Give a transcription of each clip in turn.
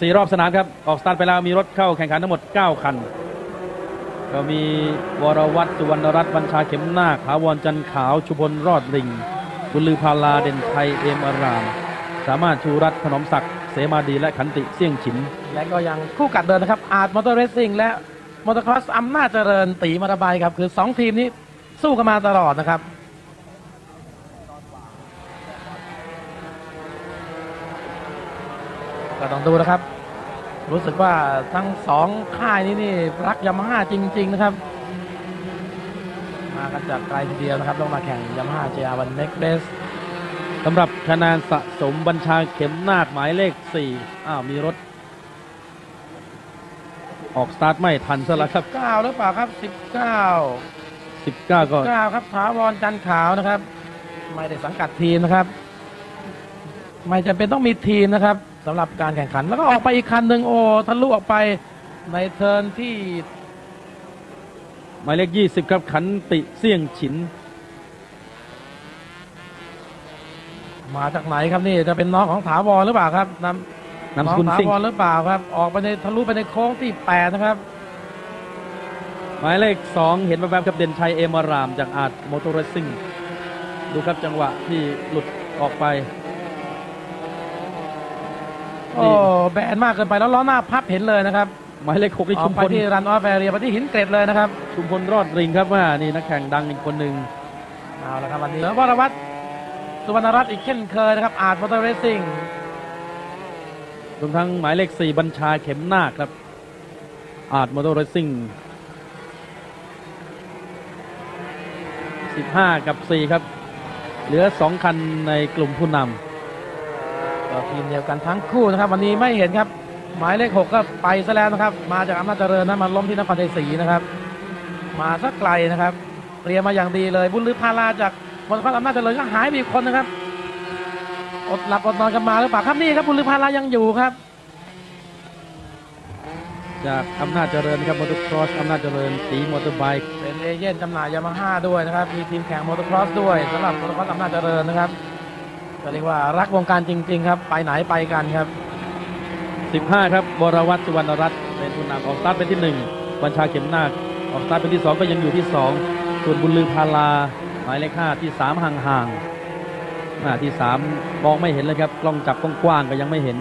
สี่รอบสนามครับ ออกสตาร์ทไปแล้วมีรถเข้าแข่งขันทั้งหมด 9 คัน ก็มีวรวัตรสุวรรณรัตน์บัญชาเข็มนาคถาวรจันขาว ชุพลรอดริงบุญลือพาลาเด่นชัยเอมอาราม สามารถชูรัตน์ถนอมศักดิ์เสมาดีและขันติเสี่ยงฉิน และก็ยังคู่กัดเดินนะครับ อาร์ตมอเตอร์เรซซิ่งและมอเตอร์ครอสอำนาจเจริญตีมาราบายครับ คือ 2 ทีมนี้สู้กันมาตลอดนะครับ ก็ต้องดูนะครับ รู้สึกว่าทั้งสองค่ายนี้นี่รักยามาฮ่าจริง ๆ นะครับ มากันจากไกลทีเดียวนะครับต้องมาแข่งยามาฮ่าเจอาวันเน็กเดสสำหรับคะแนนสะสมบัญชาเข็มนาคหมายเลข 4 อ้าว มีรถ ออกสตาร์ทไม่ทันซะแล้วครับ19หรือเปล่าครับ 19 19 ก็9ครับถาวรจันทร์ขาวนะครับ ไม่ได้สังกัดทีมนะครับ ไม่จำเป็นต้องมีทีมนะครับ สำหรับการแข่งขัน แล้วก็ออกไปอีกคันหนึ่งโอ้ทะลุออกไปในเทิร์นที่หมายเลข20 ครับขันติเสี่ยงฉิน มาจากไหนครับนี่จะเป็นน้องของถาวรหรือเปล่าครับนำนามสกุลน้องซิ่งถาวรหรือเปล่าครับ ออกไปในทะลุไปในโค้งที่แปดนะครับ หมายเลข 2 เห็นแวบๆครับเด่นชัยเอมาราม จากอาร์ตมอเตอร์เรซซิ่งดูครับจังหวะที่หลุดออกไป โอ้แบนมากเกินไปแล้วล้อหน้าพับเห็นเลยนะครับหมายเลข6นี่ออชุกมไปพลที่รันออฟแอเรียไปที่หินเกรดเลยนะครับชุมพลรอดริงครับว่านี่นักแข่งดังอีกคนหนึ่งเอาละครับวันนี้วรวัตรสุวรรณรัตน์อีกเช่นเคยนะครับอาร์ตมอเตอร์เรซซิ่งรวมทั้งหมายเลข4บัญชาเข็มนาคครับ อาร์ตมอเตอร์เรซซิ่ง15 กับ 4 ครับ เหลือ 2 คันในกลุ่มผู้น ก็ทีมเดียวกันทั้งคู่นะครับ วันนี้ไม่เห็นครับ หมายเลขหกก็ไปซะแล้วนะครับ มาจากอำนาจเจริญนะมาล้มที่นครชัยศรีนะครับ มาสักไกลนะครับเตรียมมาอย่างดีเลย บุญลือพาราจากมณฑลอำนาจเจริญก็หายไปอีกคนนะครับ อดหลับอดนอนกันมาหรือเปล่าครับนี่ครับบุญลือพารายังอยู่ครับำจากอำนาจเจริญครับมอเตอร์ครอสอำนาจเจริญสีมอเตอร์ไบค์เป็นเอเย่นจำหน่ายยามาฮ่าด้วยนะครับมีทีมแข่งมอเตอร์ครอสด้วยสำหรับมอเตอร์ครอสอำนาจเจริญนะครับ ก็เรียกว่ารักวงการจริง ๆ ครับ ไปไหนไปกันครับ 15 ครับวรวัตรสุวรรณรัตน์เป็นผู้นำออกสตาร์ทเป็นที่ 1 บัญชาเข็มนาคออกสตาร์ทเป็นที่ 2 ก็ยังอยู่ที่ 2 ส่วนบุญลือพาลาหมายเลข5ที่ 3 ห่างๆหน้าที่ 3 มองไม่เห็นเลยครับกล้องจับกว้างๆก็ยังไม่เห็น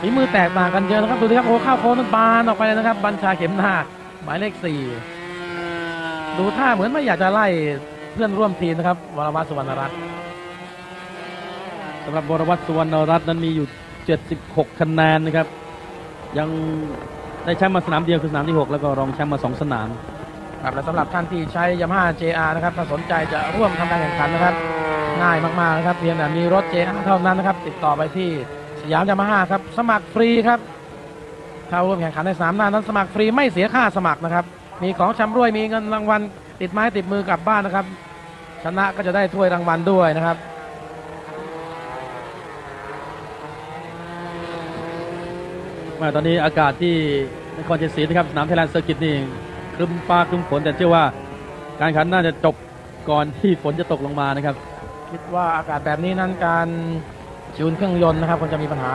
ฝีมือแตกต่างกันเยอะนะครับดูสิครับโอ้ข้าวโค้งนั้นบานออกไปเลยนะครับ บัญชาเข็มนาคหมายเลขสี่ดูท่าเหมือนไม่อยากจะไล่ เพื่อนร่วมทีมนะครับวรวัตรสุวรรณรัตน์สำหรับวรวัตรสุวรรณรัตน์นั้นมีอยู่ 76 คะแนนนะครับ ยังได้แชมป์มาสนามเดียวคือสนามที่ 6 แล้วก็รองแชมป์มา 2 สนามครับและสำหรับท่านที่ใช้ยามาฮ่า JR นะครับถ้าสนใจจะร่วมทำการแข่งขันนะครับ ง่ายมากๆนะครับเพียงแต่มีรถ JR เท่านั้นนะครับ ติดต่อไปที่สยามยามาฮ่าครับ สมัครฟรีครับเข้าร่วมแข่งขันในสนามหน้านั้นสมัครฟรีไม่เสียค่าสมัครนะครับ มีของชำร่วยมีเงินรางวัล ติดไม้ติดมือกลับบ้านนะครับ ชนะก็จะได้ถ้วยรางวัลด้วยนะครับ มาตอนนี้อากาศที่นครชัยศรีนะครับสนามไทยแลนด์เซอร์กิตนี่ครึ้มฟ้าครึ้มฝนแต่เชื่อว่า การแข่งขันน่าจะจบก่อนที่ฝนจะตกลงมานะครับ คิดว่าอากาศแบบนี้นั้นการจูนเครื่องยนต์นะครับคงจะมีปัญหา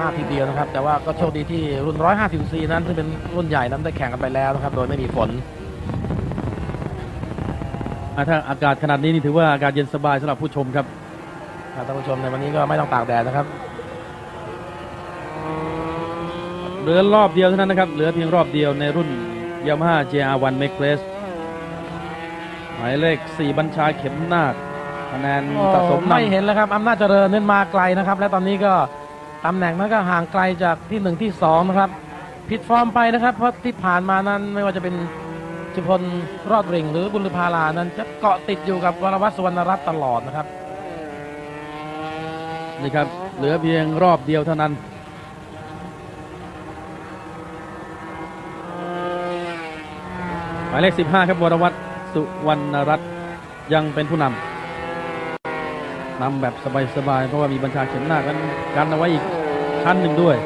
มากทีเดียวนะครับ แต่ว่าก็โชคดีที่รุ่น 150 c นั้นซึ่งเป็นรุ่นใหญ่นั้นได้แข่งกันไปแล้วนะครับ โดยไม่มีฝน อ่าถ้าอากาศขนาดนี้นี่ถือว่าอากาศเย็นสบายสำหรับผู้ชมครับครับท่านผู้ชมในวันนี้ก็ไม่ต้องตากแดดนะครับ เหลือรอบเดียวเท่านั้นนะครับเหลือเพียงรอบเดียวในรุ่น Yamaha JR1 m a c r a c e หมายเลข 4 บัญชาเข็มนาคคะแนนสะสมไม่นำเห็นแล้วครับอำนาจเจริญนั่นมาไกลนะครับ และตอนนี้ก็ตำแหน่งนั้นก็ห่างไกลจากที่หนึ่งที่สองนะครับผิดฟอร์มไปนะครับ เพราะที่ผ่านมานั้นไม่ว่าจะเป็น ชพลรอดริงหรือบุญรพาลานั้นจะเกาะติดอยู่กับวรวัตสุวรรณรัตน์ตลอดนะครับนี่ครับ เหลือเพียงรอบเดียวเท่านั้น หมายเลข 15 ครับวรวัตสุวรรณรัตน์ยังเป็นผู้นำนำแบบสบายๆเพราะว่ามีบัญชาเข็มหน้าคนั้นกันเอาไว้อีกชั้นหนึ่งด้วย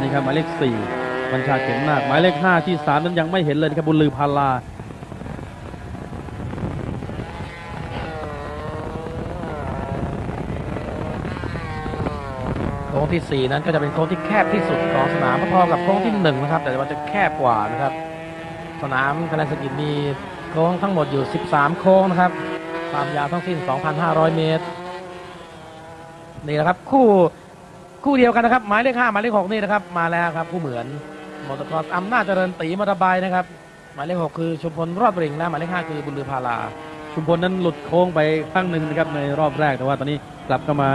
นี่ครับหมายเลข4 บัญชาเข็มนาคหมายเลข5ที่3นั้นยังไม่เห็นเลยนะครับบุญลือพาลารค้งที่ 4 นั้นก็จะเป็นโค้งที่แคบที่สุดของสนามพอๆกับโค้งที่ 1 นะครับ แต่ว่าจะแคบกว่านะครับ สนามคะแนนสกิตมีโค้งทั้งหมดอยู่ 13 โค้งนะครับความยาวทั้งสิ้น 2,500 เมตร นี่นะครับ คู่คู่เดียวกันนะครับ หมายเลข5หมายเลข6นี่นะครับ มาแล้วครับ คู่เหมือน มอเตอร์คอร์สอำนาจเจริญตีมอเตอร์บค์นะครับ หมายเลข6คือชุมพลรอดบริงและหมายเลข5คือบุญลือพาราชุมพลนั้นหลุดโค้งไปข้งหนึ่งนะครับในรอบแรกแต่ว่าตอนนี้กลับเข้ามา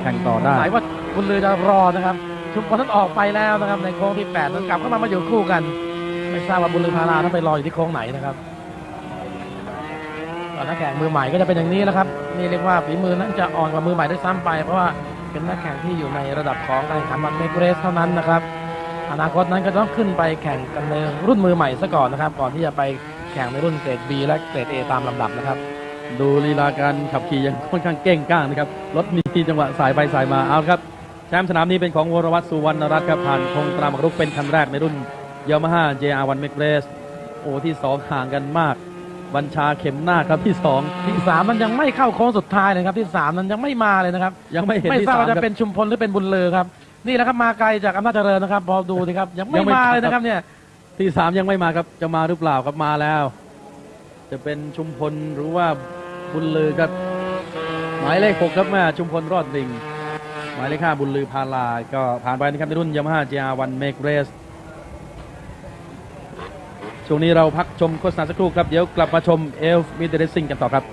แข่งต่อได้หมายว่าบุญลือจะรอนะครับ ชุมพลนั้นออกไปแล้วนะครับในโค้งที่8นั้นกลับเข้ามามาอยู่คู่กัน ไม่ทราบว่าบุญลือพารานั้นไปรออยู่ที่โค้งไหนนะครับตอนนักแข่งมือใหม่ก็จะเป็นอย่างนี้แล้วครับนี่เรียกว่าฝีมือนั้นจะอ่อนกว่ามือใหม่ด้วยซ้ำไป เพราะว่าเป็นนักแข่งที่อยู่ในระดับของการแข่งขันวันเมกเรสเท่านั้นนะครับ อนาคตนั้นก็ต้องขึ้นไปแข่งกันในรุ่นมือใหม่ซะก่อนนะครับ ก่อนที่จะไปแข่งในรุ่นเกรด B และเกรด A ตามลำดับนะครับ ดูลีลาการขับขี่ยังค่อนข้างเก่งก้างนะครับ รถมีจังหวะสายไปสายมาเอาละครับ แชมป์สนามนี้เป็นของวรวัตรสุวรรณรัตน์ครับผ่านธงตราหมากรุกเป็นคันแรกในรุ่นยามาฮ่า JR1 m a c r a c e โอ้ที่ 2 ห่างกันมาก บัญชาเข็มหน้าครับที่ที่สามมันยังไม่เข้าโค้งสุดท้ายเลยครับที่สามนั้นยังไม่มาเลยนะครับ2ยังไม่เห็นไม่ที่ทราบสามว่าจะครับเป็นชุมพลหรือเป็นบุญเลอครับ นี่แหละครับมาไกลจากอำนาจเจริญนะครับพอดูสิครับยังไม่ยังไม่ มาเลยนะครับเนี่ยที่3ยังไม่มาครับจะมาหรือเปล่าครับมาแล้ว จะเป็นชุมพลหรือว่าบุญลือครับหมายเลข6ครับแม่ชุมพลรอดริงหมายเลข5บุญลือพาลาก็ผ่านไปนะครับในรุ่นยามาฮ่า JR1 m a c r a c e ช่วงนี้เราพักชมโฆษณาสักครู่ครับ เดี๋ยวกลับมาชมเอลมิเตอร์เรซิ่งกันต่อครับ